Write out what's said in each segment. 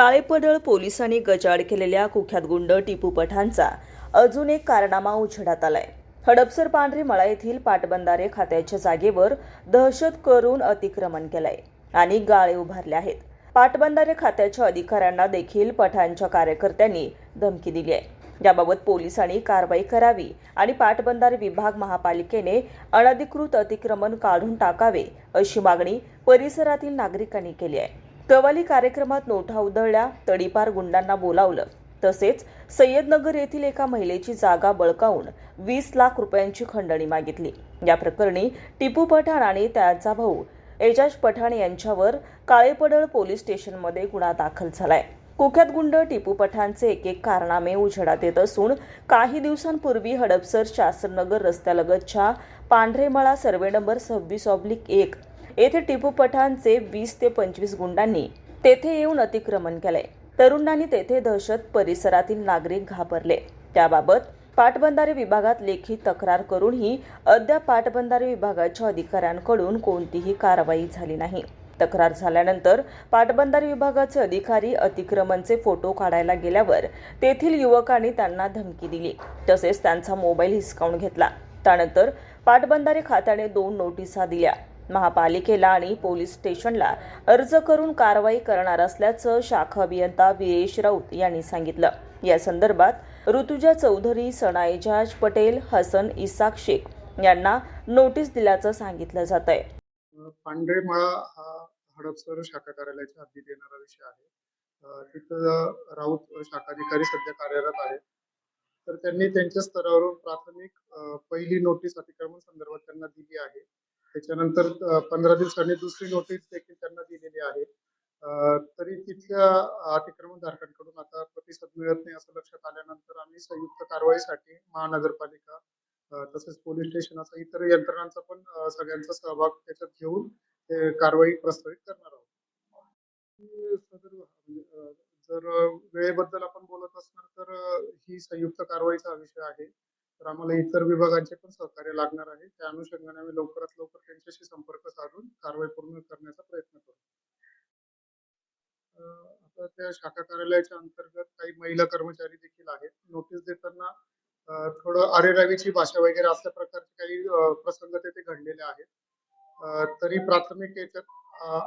काळेपडळ पोलिसांनी गजाड केलेल्या कुख्यात गुंड टिपू पठाणचा अजून एक कारनामा उछडात आलाय. हडपसर पांढरे मळा येथील पाटबंधारे खात्याच्या जागेवर दहशत करून अतिक्रमण केलंय आणि गाळे उभारले आहेत. पाटबंधारे खात्याच्या अधिकाऱ्यांना देखील पठाणच्या कार्यकर्त्यांनी धमकी दिली आहे. याबाबत पोलिसांनी कारवाई करावी आणि पाटबंधारे विभाग महापालिकेने अनधिकृत अतिक्रमण काढून टाकावे अशी मागणी परिसरातील नागरिकांनी केली आहे. कवाली कार्यक्रमात नोटा उधळल्या तडीपार गुंडांना बोलावलं. तसेच सय्यदनगर येथील एका महिलेची जागा बळकावून वीस लाख रुपयांची खंडणी मागितली. या प्रकरणी टिपू पठाण आणि त्याचा भाऊ एजाज पठाण यांच्यावर काळेपडळ पोलीस स्टेशनमध्ये गुन्हा दाखल झालाय. कुख्यात गुंड टिपू पठाणचे एक एक कारनामे उजेडात येत असून काही दिवसांपूर्वी हडपसर शासननगर रस्त्यालगतच्या पांढरेमळा सर्वे नंबर सव्वीस ऑब्लिक एक येथे टिपू पठाणचे वीस ते पंचवीस गुंडांनी तेथे येऊन अतिक्रमण केलंय तरुणांनी तेथे दहशत परिसरातील नागरिक घाबरले. त्याबाबत पाटबंधारे विभागात लेखी तक्रार करूनही अद्याप पाटबंधारे विभागाच्या अधिकाऱ्यांकडून कोणतीही कारवाई झाली नाही. तक्रार झाल्यानंतर पाटबंधारे विभागाचे अधिकारी अतिक्रमणचे फोटो काढायला गेल्यावर तेथील युवकांनी त्यांना धमकी दिली. तसेच त्यांचा मोबाईल हिसकावून घेतला. त्यानंतर पाटबंधारे खात्याने दोन नोटिसा दिल्या. महापालिकेला आणि पोलीस स्टेशनला अर्ज करून कारवाई करणार असल्याचं शाखा अभियंता वीरेश राऊत यांनी सांगितलं. या संदर्भात ऋतुजा चौधरी सनाएजाज पटेल हसन इसाक शेख यांना नोटीस दिल्याचं सांगितलं जात आहे पांढरेमाळा हा हडपसर शाखा कार्यालयाच्या हद्दीत येणारा विषय आहे. तिथं राऊत शाखाधिकारी सध्या कार्यरत आहेत. तर त्यांनी त्यांच्या स्तरावरून प्राथमिक पहिली नोटीस अतिक्रमण संदर्भात त्यांना दिली आहे. त्याच्यानंतर पंधरा दिवसांनी दुसरी नोटीस देखील त्यांना दिलेली आहे. तरी तिथल्या अतिक्रमण धारकांकडून आता प्रतिसाद मिळत नाही असं लक्षात आल्यानंतर आम्ही संयुक्त कारवाईसाठी महानगरपालिका तसेच पोलीस स्टेशन असं इतर यंत्रणांचा पण सगळ्यांचा सहभाग त्याच्यात घेऊन ते कारवाई प्रस्तावित करणार आहोत. म्हणजे, जर वेळेबद्दल आपण बोलत असणार तर ही संयुक्त कारवाईचा विषय आहे. तर आम्हाला इतर विभागांचे पण सहकार्य लागणार आहे. त्या अनुषंगाने आम्ही लवकरात लवकर त्यांच्याशी संपर्क साधून कारवाई पूर्ण करण्याचा प्रयत्न करू. आता त्या शाखा कार्यालयाच्या अंतर्गत काही महिला कर्मचारी देखील आहेत. नोटीस देताना थोडं अरेरावीची भाषा वगैरे असल्या प्रकारचे काही प्रसंग तेथे घडलेले आहेत. तरी प्राथमिक याच्यात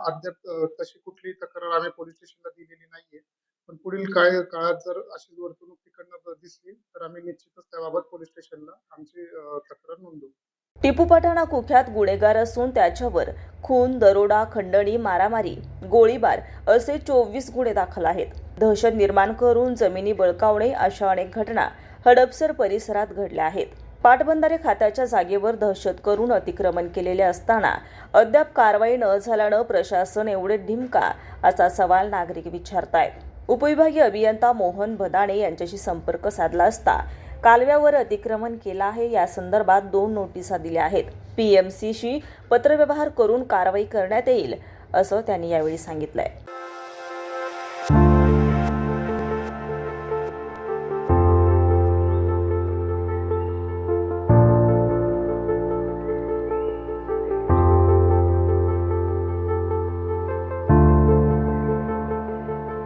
अद्याप तशी कुठली तक्रार आम्ही पोलीस स्टेशनला दिलेली नाहीये. पण पुढील काय काळात जर अशी वर्तणूक तिकडनं दिसली तर आम्ही निश्चितच त्याबाबत पोलीस स्टेशनला आमची तक्रार नोंदवू. टिपू पठाणा कुख्यात गुन्हेगार असून त्याच्यावर खून दरोडा खंडणी मारामारी गोळीबार असे चोवीस गुन्हे दाखल आहेत. दहशत निर्माण करून जमिनी बळकावणे अशा अनेक घटना हडपसर परिसरात घडल्या आहेत. पाटबंधारे खात्याच्या जागेवर दहशत करून अतिक्रमण केलेले असताना अद्याप कारवाई न झाल्यानं प्रशासन एवढे ढिमका असा सवाल नागरिक विचारतायत. उपविभागीय अभियंता मोहन भदाणे यांच्याशी संपर्क साधला असता कालव्यावर अतिक्रमण केलं आहे. या संदर्भात दोन नोटिसा दिल्या आहेत. पीएमसीशी पत्रव्यवहार करून कारवाई करण्यात येईल असं त्यांनी यावेळी सांगितलंय.